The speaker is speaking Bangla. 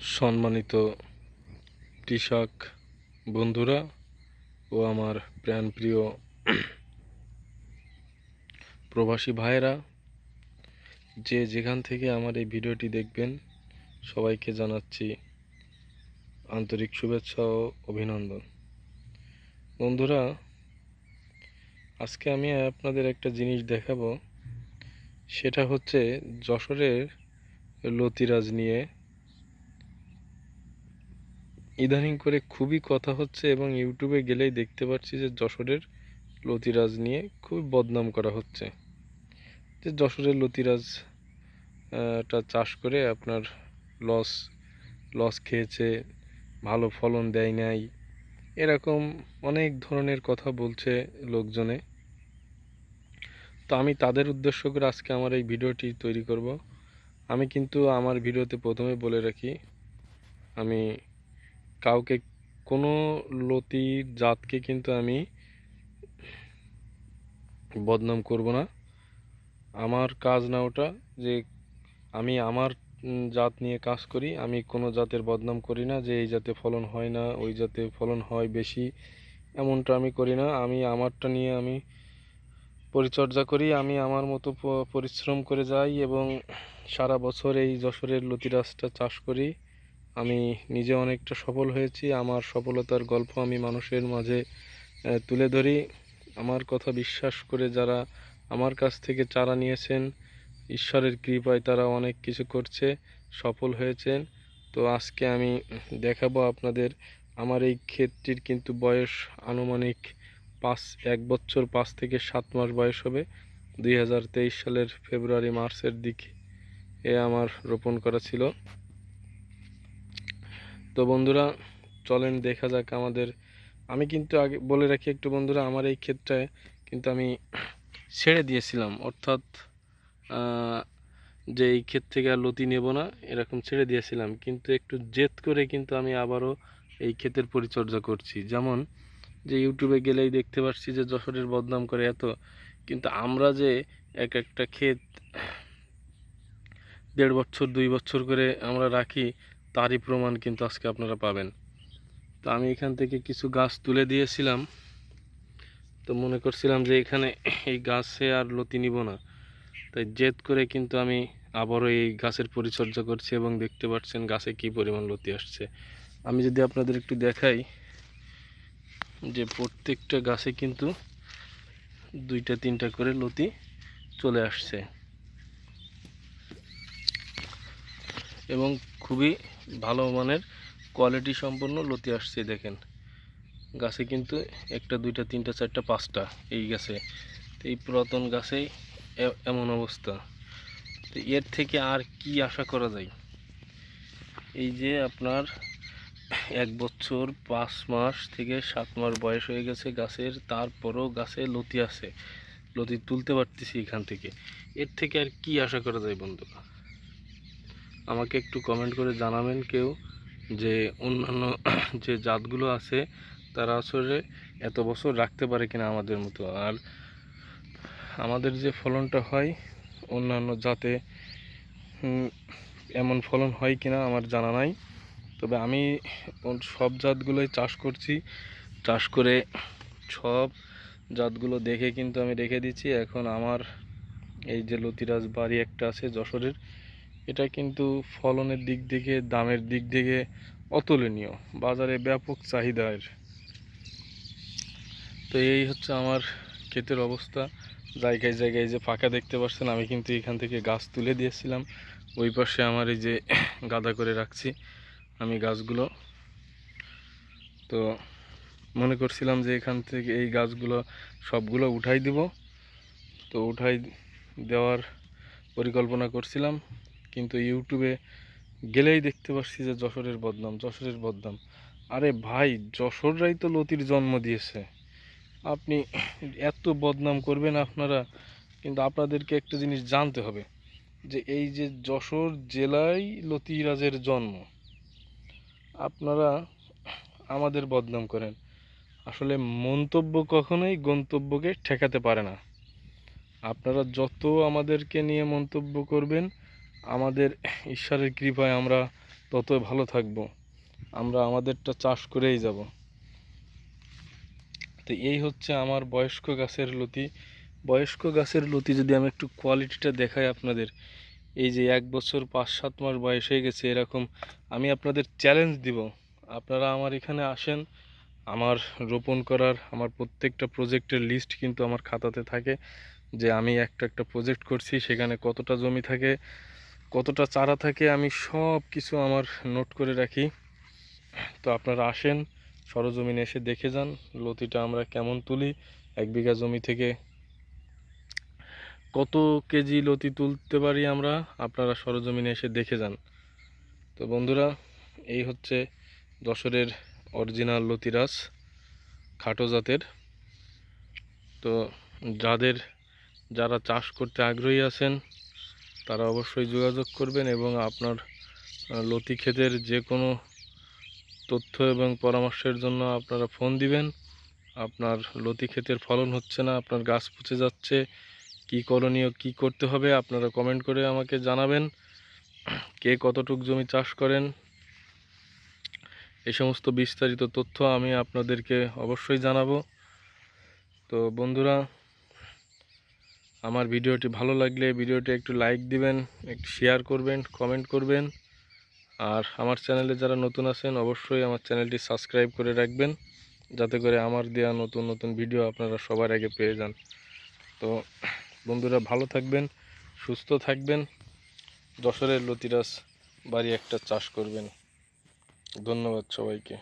সম্মানিত কৃষক বন্ধুরা ও আমার প্রাণপ্রিয় প্রবাসী ভাইয়েরা, যে যেখান থেকে আমার এই ভিডিওটি দেখবেন, সবাইকে জানাচ্ছি আন্তরিক শুভেচ্ছা ও অভিনন্দন। বন্ধুরা, আজকে আমি আপনাদের একটা জিনিস দেখাবো, সেটা হচ্ছে যশোরের লতিরাজ নিয়ে ইদানিং করে খুবই কথা হচ্ছে এবং ইউটিউবে গেলেই দেখতে পাচ্ছি যে যশোরের লতিরাজ নিয়ে খুবই বদনাম করা হচ্ছে। যে যশোরের লতিরাজ টা চাষ করে আপনার লস লস খেয়েছে, ভালো ফলন দেয় নাই, এরকম অনেক ধরনের কথা বলছে লোকজনে। তো আমি তাদের উদ্দেশ্য করে আজকে আমার এই ভিডিওটি তৈরি করব। আমি কিন্তু আমার ভিডিওতে প্রথমে বলে রাখি, আমি কাউকে, কোনো লতির জাতকে কিন্তু আমি বদনাম করব না। আমার কাজ না ওটা যে আমি আমার জাত নিয়ে কাজ করি, আমি কোনো জাতের বদনাম করি না যে এই জাতে ফলন হয় না, ওই জাতে ফলন হয় বেশি, এমনটা আমি করি না। আমি আমারটা নিয়ে আমি পরিচর্যা করি, আমি আমার মতো পরিশ্রম করে যাই এবং সারা বছর এই যশোরের লতিরাজটা চাষ করি। আমি নিজে অনেকটা সফল হয়েছি। আমার সফলতার গল্প আমি মানুষের মাঝে তুলে ধরি। আমার কথা বিশ্বাস করে যারা আমার কাছ থেকে চারা নিয়েছেন, ঈশ্বরের কৃপায় তারা অনেক কিছু করছে, সফল হয়েছেন। তো আজকে আমি দেখাবো আপনাদের আমার এই ক্ষেতটির কিন্তু বয়স আনুমানিক পাঁচ, এক বছর পাঁচ থেকে সাত মাস বয়স হবে। দুই হাজার তেইশ সালের ফেব্রুয়ারি, মার্চের দিকে এ আমার রোপণ করা ছিল। তো বন্ধুরা, চলেন দেখা যাক আমাদের, আমি কিন্তু আগে বলে রাখি একটু বন্ধুরা, আমার এই ক্ষেতটায় কিন্তু আমি ছেড়ে দিয়েছিলাম। অর্থাৎ যে এই ক্ষেত থেকে আর লতি নেব না, এরকম ছেড়ে দিয়েছিলাম। কিন্তু একটু জেদ করে কিন্তু আমি আবারও এই ক্ষেতের পরিচর্যা করছি। যেমন, যে ইউটিউবে গেলেই দেখতে পাচ্ছি যে যশোরের বদনাম করে এত। কিন্তু আমরা যে এক একটা ক্ষেত দেড় বছর, দুই বছর করে আমরা রাখি তারই প্রমাণ কিন্তু আজকে আপনারা পাবেন। তো আমি এখান থেকে কিছু গাছ তুলে দিয়েছিলাম। তো মনে করছিলাম যে এখানে এই গাছে আর লতি নিব না। তাই জেদ করে কিন্তু আমি আবারও এই গাছের পরিচর্যা করছি এবং দেখতে পাচ্ছেন গাছে কি পরিমাণ লতি আসছে। আমি যদি আপনাদের একটু দেখাই যে প্রত্যেকটা গাছে কিন্তু দুইটা, তিনটা করে লতি চলে আসছে। এবং খুবই ভালো মানের কোয়ালিটি সম্পন্ন লতি আসছে, দেখেন। গাছে কিন্তু একটা, দুইটা, তিনটা, চারটা, পাঁচটা এই গাছে। এই পুরাতন গাছেই এ- এমন অবস্থা। তো এর থেকে আর কি আশা করা যায়? এই যে আপনার এক বছর পাঁচ মাস থেকে সাত মাস বয়স হয়ে গেছে গাছের, তারপরও গাছে লতি আছে। লতি তুলতে পারতেছি এখান থেকে। এর থেকে আর কি আশা করা যায় বন্ধুরা? আমাকে একটু কমেন্ট করে জানাবেন কেউ যে অন্যান্য যে জাতগুলো আছে, তারা আসলে এত বছর রাখতে পারে কিনা আমাদের মতো। আর আমাদের যে ফলনটা হয় অন্যান্য জাতে এমন ফলন হয় কিনা আমার জানা নাই। তবে আমি সব জাতগুলোই চাষ করছি। চাষ করে সব জাতগুলো দেখে কিন্তু আমি রেখে দিচ্ছি। এখন আমার এই যে লতিরাজ বাড়ি একটা আছে যশোরের এটা কিন্তু ফলনের দিক থেকে, দামের দিক থেকে অতুলনীয়। বাজারে ব্যাপক চাহিদার তো এই হচ্ছে আমার ক্ষেতের অবস্থা। জায়গায় জায়গায় যে ফাঁকা দেখতে পাচ্ছেন, আমি কিন্তু এখান থেকে গাছ তুলে দিয়েছিলাম। ওই পাশে আমার এই যে গাদা করে রাখছি আমি গাছগুলো। তো মনে করছিলাম যে এখান থেকে এই গাছগুলো সবগুলো উঠাই দিব। তো উঠাই দেওয়ার পরিকল্পনা করছিলাম। কিন্তু ইউটিউবে গেলেই দেখতে পাচ্ছি যে যশোরের বদনাম যশোরের বদনাম। আরে ভাই, যশোররাই তো লতির জন্ম দিয়েছে। আপনি এত বদনাম করবেন আপনারা, কিন্তু আপনাদেরকে একটা জিনিস জানতে হবে, যে এই যে যশোর জেলায় লতিরাজের জন্ম, আপনারা আমাদের বদনাম করেন। আসলে মন্তব্য কখনোই গন্তব্যকে ঠেকাতে পারে না। আপনারা যত আমাদেরকে নিয়ে মন্তব্য করবেন আমাদের ঈশ্বরের কৃপায় আমরা তত ভালো থাকব। আমরা আমাদেরটা চাষ করেই যাব। তো এই হচ্ছে আমার বয়স্ক গাছের লতি। বয়স্ক গাছের লতি যদি আমি একটু কোয়ালিটিটা দেখাই আপনাদের, এই যে এক বছর পাঁচ সাত মাস বয়স হয়ে গেছে, এরকম আমি আপনাদের চ্যালেঞ্জ দিব। আপনারা আমার এখানে আসেন, আমার রোপণ করার, আমার প্রত্যেকটা প্রজেক্টের লিস্ট কিন্তু আমার খাতাতে থাকে যে আমি একটা একটা প্রজেক্ট করছি, সেখানে কতটা জমি থাকে কতটা চারা থাকে আমি সব কিছু আমার নোট করে রাখি। তো আপনারা আসেন, সরজমিনে এসে দেখে যান, লতিটা আমরা কেমন তুলি, এক বিঘা জমি থেকে কত কেজি লতি তুলতে পারি আমরা, আপনারা সরজমিনে এসে দেখে যান। তো বন্ধুরা, এই হচ্ছে যশোরের অরিজিনাল লতিরাজ খাটো জাতের। তো যাদের, যারা চাষ করতে আগ্রহী আছেন তারা অবশ্যই যোগাযোগ করবেন এবং আপনার লতি ক্ষেতের যে কোনো তথ্য এবং পরামর্শের জন্য আপনারা ফোন দিবেন। আপনার লতি ক্ষেতের ফলন হচ্ছে না, আপনার গাছ পচে যাচ্ছে, কি করণীয়, কি করতে হবে আপনারা কমেন্ট করে আমাকে জানাবেন। কে কতটুক জমি চাষ করেন এই সমস্ত বিস্তারিত তথ্য আমি আপনাদেরকে অবশ্যই জানাব। তো বন্ধুরা আমার ভিডিওটি ভালো লাগলে ভিডিওটি একটু লাইক দিবেন, একটু শেয়ার করবেন কমেন্ট করবেন। আর আমার চ্যানেলে যারা নতুন আছেন, অবশ্যই আমার চ্যানেলটি সাবস্ক্রাইব করে রাখবেন, যাতে করে আমার দেওয়া নতুন নতুন ভিডিও আপনারা সবার আগে পেয়ে যান। তো বন্ধুরা, ভালো থাকবেন, সুস্থ থাকবেন। যশোরের লতিরাস বাড়ি একটা চাষ করবেন। ধন্যবাদ সবাইকে।